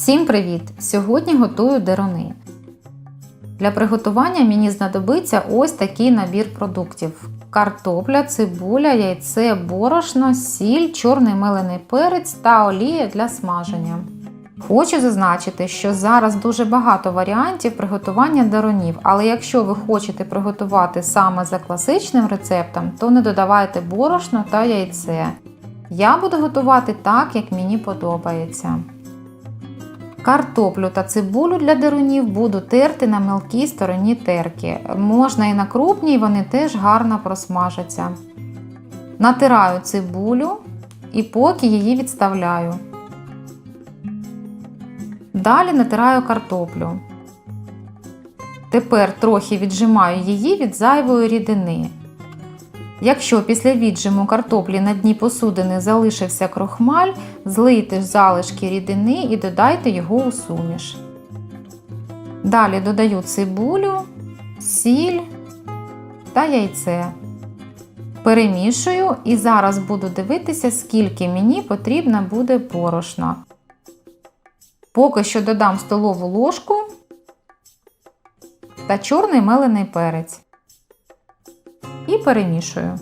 Всім привіт! Сьогодні готую деруни. Для приготування мені знадобиться ось такий набір продуктів: картопля, цибуля, яйце, борошно, сіль, чорний мелений перець та олія для смаження. Хочу зазначити, що зараз дуже багато варіантів приготування дарунів, але якщо ви хочете приготувати саме за класичним рецептом, то не додавайте борошно та яйце. Я буду готувати так, як мені подобається. Картоплю та цибулю для дерунів буду терти на мелкій стороні терки. Можна і на крупній, вони теж гарно просмажаться. Натираю цибулю і поки її відставляю. Далі натираю картоплю. Тепер трохи віджимаю її від зайвої рідини. Якщо після віджиму картоплі на дні посудини залишився крохмаль, злийте залишки рідини і додайте його у суміш. Далі додаю цибулю, сіль та яйце. Перемішую і зараз буду дивитися, скільки мені потрібно буде борошна. Поки що додам столову ложку та чорний мелений перець перемішую.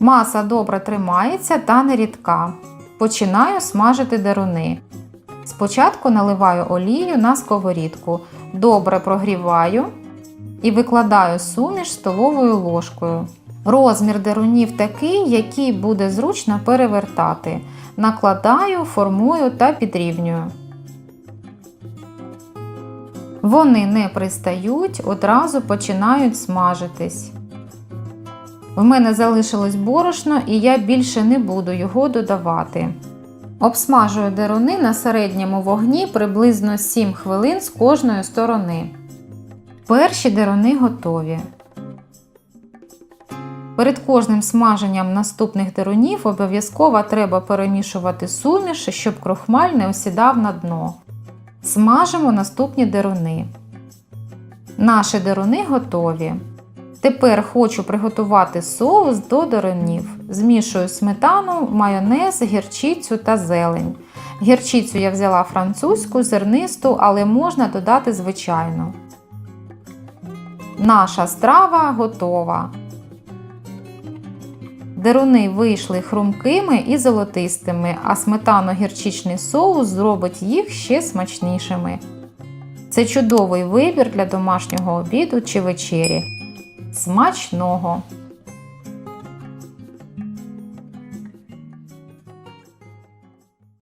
Маса добре тримається та не рідка. Починаю смажити деруни. Спочатку наливаю олію на сковорідку, добре прогріваю і викладаю суміш столовою ложкою. Розмір дерунів такий, який буде зручно перевертати. Накладаю, формую та підрівнюю. Вони не пристають, одразу починають смажитись. В мене залишилось борошно, і я більше не буду його додавати. Обсмажую деруни на середньому вогні приблизно 7 хвилин з кожної сторони. Перші деруни готові. Перед кожним смаженням наступних дерунів обов'язково треба перемішувати суміш, щоб крохмаль не осідав на дно. Смажимо наступні деруни. Наші деруни готові. Тепер хочу приготувати соус до дерунів. Змішую сметану, майонез, гірчицю та зелень. Гірчицю я взяла французьку, зернисту, але можна додати звичайну. Наша страва готова. Деруни вийшли хрумкими і золотистими, а сметано-гірчичний соус зробить їх ще смачнішими. Це чудовий вибір для домашнього обіду чи вечері. Смачного!